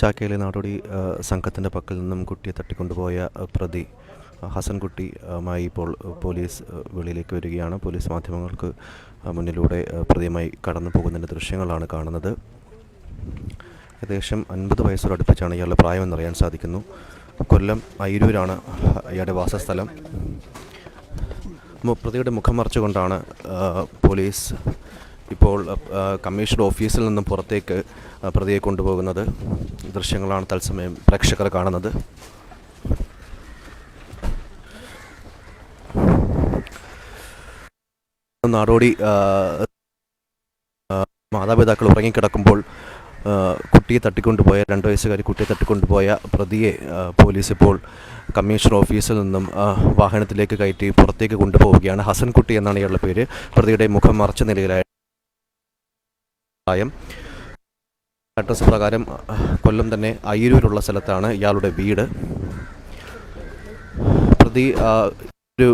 ചാക്കയിലെ നാടോടി സംഘത്തിന്റെ പക്കൽ നിന്നും കുട്ടിയെ തട്ടിക്കൊണ്ടുപോയ പ്രതി ഹസൻകുട്ടിയുമായി ഹസൻകുട്ടി മായി ഇപ്പോൾ പോലീസ് വെളിയിലേക്ക് വരികയാണ്. പോലീസ് മാധ്യമങ്ങൾക്ക് മുന്നിലൂടെ പ്രതിയുമായി കടന്നു പോകുന്നതിന്റെ ദൃശ്യങ്ങളാണ് കാണുന്നത്. ഏകദേശം അൻപത് വയസ്സോട് അടുപ്പിച്ചാണ് ഇയാളുടെ പ്രായമെന്നറിയാൻ സാധിക്കുന്നു. കൊല്ലം അയിരൂരാണ് ഇയാളുടെ വാസസ്ഥലം. പ്രതിയുടെ മുഖം മറച്ചുകൊണ്ടാണ് പോലീസ് ഇപ്പോൾ കമ്മീഷണർ ഓഫീസിൽ നിന്നും പുറത്തേക്ക് പ്രതിയെ കൊണ്ടുപോകുന്നത്. ദൃശ്യങ്ങളാണ് തത്സമയം പ്രേക്ഷകർ കാണുന്നത്. നാടോടി മാതാപിതാക്കൾ ഉറങ്ങിക്കിടക്കുമ്പോൾ കുട്ടിയെ തട്ടിക്കൊണ്ടുപോയ രണ്ട് വയസ്സുകാരി കുട്ടിയെ തട്ടിക്കൊണ്ടുപോയ പ്രതിയെ പോലീസ് ഇപ്പോൾ കമ്മീഷണർ ഓഫീസിൽ നിന്നും വാഹനത്തിലേക്ക് കയറ്റി പുറത്തേക്ക് കൊണ്ടുപോവുകയാണ്. ഹസൻകുട്ടി എന്നാണ് ഇയാളുടെ പേര്. പ്രതിയുടെ മുഖം മറച്ച നിലയിലായ പ്രായം അഡ്രസ് പ്രകാരം കൊല്ലം തന്നെ അയ്യൂരുള്ള സ്ഥലത്താണ് ഇയാളുടെ വീട്. പ്രതി ഒരു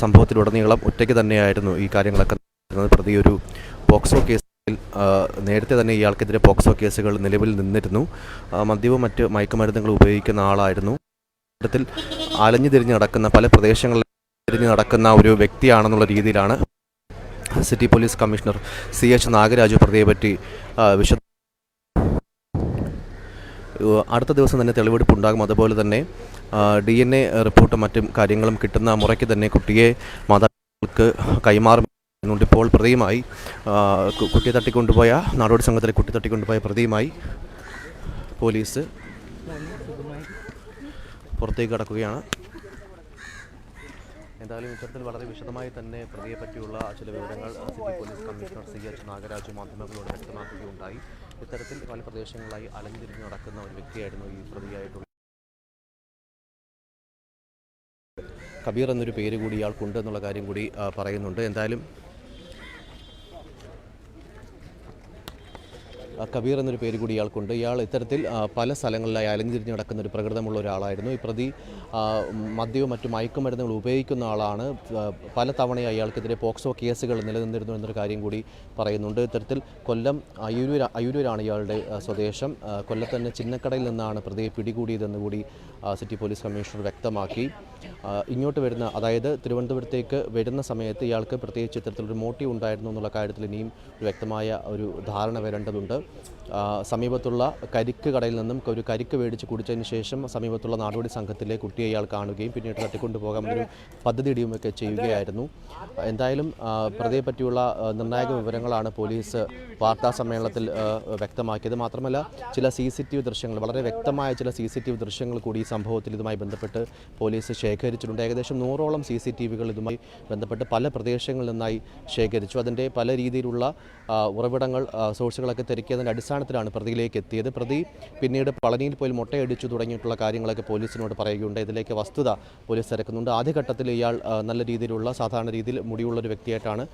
സംഭവത്തിലുടനീളം ഒറ്റയ്ക്ക് തന്നെയായിരുന്നു ഈ കാര്യങ്ങളൊക്കെ പ്രതി ഒരു പോക്സോ കേസിൽ നേരത്തെ തന്നെ ഇയാൾക്കെതിരെ പോക്സോ കേസുകൾ നിലവിൽ നിന്നിരുന്നു. മദ്യവും മറ്റ് മയക്കുമരുന്നുകൾ ഉപയോഗിക്കുന്ന ആളായിരുന്നു. ഇത്തരത്തിൽ അലഞ്ഞു തിരിഞ്ഞ് നടക്കുന്ന പല പ്രദേശങ്ങളിൽ തിരിഞ്ഞ് നടക്കുന്ന ഒരു വ്യക്തിയാണെന്നുള്ള രീതിയിലാണ് city police commissioner C H Nagaraju പ്രതിയെ പറ്റി വിശദ അടുത്ത ദിവസം തന്നെ തെളിവെടുപ്പ് ഉണ്ടാകും. അതുപോലെ തന്നെ ഡി എൻ എ റിപ്പോർട്ടും മറ്റും കാര്യങ്ങളും കിട്ടുന്ന മുറയ്ക്ക് തന്നെ കുട്ടിയെ മാതാപിതാക്കൾക്ക് കൈമാറും എന്നുണ്ട്. ഇപ്പോൾ പ്രതിയുമായി കുട്ടി കുട്ടിയെ തട്ടിക്കൊണ്ടുപോയ നാടോടി സംഘത്തിലെ കുട്ടി തട്ടിക്കൊണ്ടുപോയ പ്രതിയുമായി പോലീസ് പുറത്തേക്ക് കടക്കുകയാണ്. എന്തായാലും ഇത്തരത്തിൽ വളരെ വിശദമായി തന്നെ പ്രതിയെ പറ്റിയുള്ള ചില വിവരങ്ങൾ city police commissioner C H Nagaraj മാധ്യമങ്ങളോട് വ്യക്തമാക്കുകയുണ്ടായി. ഇത്തരത്തിൽ പല പ്രദേശങ്ങളായി അലഞ്ഞിരിഞ്ഞ് നടക്കുന്ന ഒരു വ്യക്തിയായിരുന്നു ഈ പ്രതിയായിട്ടുള്ള കബീർ എന്നൊരു പേര് കൂടി ഇയാൾക്കുണ്ട് എന്നുള്ള കാര്യം കൂടി പറയുന്നുണ്ട്. എന്തായാലും കബീർ എന്നൊരു പേര് കൂടി ഇയാൾക്കുണ്ട്. ഇയാൾ ഇത്തരത്തിൽ പല സ്ഥലങ്ങളിലായി അലഞ്ഞിരിഞ്ഞ് നടക്കുന്ന ഒരു പ്രകൃതമുള്ള ഒരാളായിരുന്നു. ഈ പ്രതി മദ്യവും മറ്റു മയക്കുമരുന്നുകൾ ഉപയോഗിക്കുന്ന ആളാണ്. പല തവണയായി അയാൾക്കെതിരെ പോക്സോ കേസുകൾ നിലനിന്നിരുന്നു എന്നൊരു കാര്യം കൂടി പറയുന്നുണ്ട്. ഇത്തരത്തിൽ കൊല്ലം അയൂരൂർ അയൂരൂരാണ് ഇയാളുടെ സ്വദേശം. കൊല്ലത്തന്നെ കൊല്ലത്ത് തന്നെ ചിന്നക്കടയിൽ നിന്നാണ് പ്രതിയെ പിടികൂടിയതെന്ന് കൂടി സിറ്റി പോലീസ് കമ്മീഷണർ വ്യക്തമാക്കി. ഇങ്ങോട്ട് വരുന്ന അതായത് തിരുവനന്തപുരത്തേക്ക് വരുന്ന സമയത്ത് ഇയാൾക്ക് പ്രത്യേകിച്ച് ഇത്തരത്തിലൊരു മോട്ടീവ് ഉണ്ടായിരുന്നു എന്നുള്ള കാര്യത്തിൽ ഇനിയും വ്യക്തമായ ഒരു ധാരണ വരേണ്ടതുണ്ട്. സമീപത്തുള്ള കരിക്ക് കടയിൽ നിന്നും ഒരു കരിക്ക് മേടിച്ച് കുടിച്ചതിന് ശേഷം സമീപത്തുള്ള നാടോടി സംഘത്തിലെ കുട്ടിയെ ഇയാൾ കാണുകയും പിന്നീട് തട്ടിക്കൊണ്ടു പോകാമെന്നൊരു പദ്ധതി ഇടിയുമൊക്കെ ചെയ്യുകയായിരുന്നു. എന്തായാലും പ്രതിയെ പറ്റിയുള്ള നിർണായക വിവരങ്ങളാണ് പോലീസ് വാർത്താ സമ്മേളനത്തിൽ വ്യക്തമാക്കിയത്. മാത്രമല്ല ചില സി സി ടി വി ദൃശ്യങ്ങൾ വളരെ വ്യക്തമായ ചില സി സി ടി വി ദൃശ്യങ്ങൾ കൂടി ഈ സംഭവത്തിൽ ഇതുമായി ബന്ധപ്പെട്ട് പോലീസ് ശേഖരിച്ചിട്ടുണ്ട്. ഏകദേശം നൂറോളം സി സി ടി വികൾ ഇതുമായി ബന്ധപ്പെട്ട് പല പ്രദേശങ്ങളിൽ നിന്നായി ശേഖരിച്ചു. അതിന്റെ പല രീതിയിലുള്ള ഉറവിടങ്ങൾ സോഴ്സുകളൊക്കെ സോഴ്സുകളൊക്കെ തിരക്കിയതിന്റെ അടിസ്ഥാനത്തിലാണ് പ്രതിയിലേക്ക് എത്തിയത്. പ്രതി പിന്നീട് പളനിയിൽ പോയി മുട്ടയടിച്ചു തുടങ്ങിയിട്ടുള്ള കാര്യങ്ങളൊക്കെ പോലീസിനോട് പറയുകയുണ്ട്. ഇതിലേക്ക് വസ്തുത പോലീസ് തിരക്കുന്നുണ്ട് ആദ്യഘട്ടത്തിൽ ഇയാൾ നല്ല രീതിയിലുള്ള സാധാരണ രീതിയിൽ മുടിയുള്ളൊരു വ്യക്തിയായിട്ടാണ്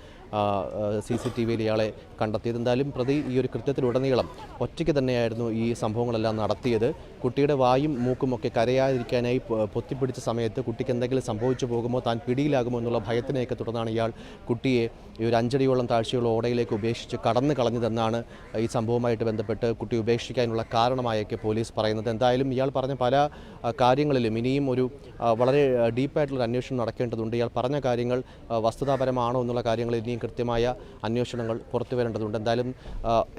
സി സി ടി വിയിൽ ഇയാളെ കണ്ടെത്തിയത്. എന്തായാലും പ്രതി ഈ ഒരു കൃത്യത്തിലുടനീളം ഒറ്റയ്ക്ക് തന്നെയായിരുന്നു ഈ സംഭവങ്ങളെല്ലാം നടത്തിയത്. കുട്ടിയുടെ വായും മൂക്കുമൊക്കെ കരയാതിരിക്കാനായി പൊത്തിപ്പിടിച്ച സമയത്ത് കുട്ടിക്ക് എന്തെങ്കിലും സംഭവിച്ചു പോകുമോ താൻ പിടിയിലാകുമോ എന്നുള്ള ഭയത്തിനെയൊക്കെ തുടർന്നാണ് ഇയാൾ കുട്ടിയെ ഈ ഒരു അഞ്ചടിയോളം താഴ്ചയുള്ള ഓടയിലേക്ക് ഉപേക്ഷിച്ച് കടന്നു കളഞ്ഞതെന്നാണ് ഈ സംഭവവുമായിട്ട് ബന്ധപ്പെട്ട് കുട്ടി ഉപേക്ഷിക്കാനുള്ള കാരണമായൊക്കെ പോലീസ് പറയുന്നത്. എന്തായാലും ഇയാൾ പറഞ്ഞ പല കാര്യങ്ങളിലും ഇനിയും ഒരു വളരെ ഡീപ്പായിട്ടുള്ള അന്വേഷണം നടക്കേണ്ടതുണ്ട്. ഇയാൾ പറഞ്ഞ കാര്യങ്ങൾ വസ്തുതാപരമാണോ എന്നുള്ള കാര്യങ്ങൾ ഇനിയും കൃത്യമായ അന്വേഷണങ്ങൾ പുറത്തു വരേണ്ടതുണ്ട്. എന്തായാലും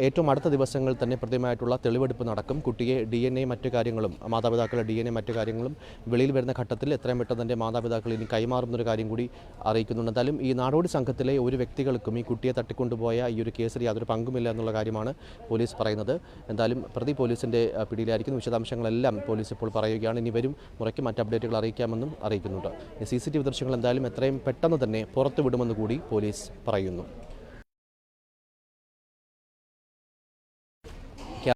ഏറ്റവും അടുത്ത ദിവസങ്ങളിൽ തന്നെ കൃത്യമായിട്ടുള്ള തെളിവെടുപ്പ് നടക്കും. കുട്ടിയെ ഡി എൻ എ മറ്റു കാര്യങ്ങളും മാതാപിതാക്കളുടെ ഡി എൻ എ മറ്റു കാര്യങ്ങളും വെളിയിൽ വരുന്ന ഘട്ടത്തിൽ എത്രയും പെട്ടെന്ന് തന്നെ മാതാപിതാക്കൾ ഇനി കൈമാറുന്നൊരു കാര്യം കൂടി അറിയിക്കുന്നുണ്ട്. എന്തായാലും ഈ നാടോടി സംഘത്തിലെ ഒരു വ്യക്തികൾക്കും ഈ കുട്ടിയെ തട്ടിക്കൊണ്ടുപോയ ഈ ഒരു കേസിൽ യാതൊരു പങ്കുമില്ല എന്നുള്ള കാര്യമാണ് പോലീസ് പറയുന്നത്. എന്തായാലും പ്രതി പോലീസിന്റെ പിടിയിലായിരിക്കുന്നു. വിശദാംശങ്ങളെല്ലാം പോലീസ് ഇപ്പോൾ പറയുകയാണ്. ഇനി വരും മുറയ്ക്ക് മറ്റ് അപ്ഡേറ്റുകൾ അറിയിക്കാമെന്നും അറിയിക്കുന്നുണ്ട്. സി സി ടി വി ദൃശ്യങ്ങൾ എന്തായാലും എത്രയും പെട്ടെന്ന് തന്നെ പുറത്തുവിടുമെന്ന് കൂടി പോലീസ് പറയുന്നു.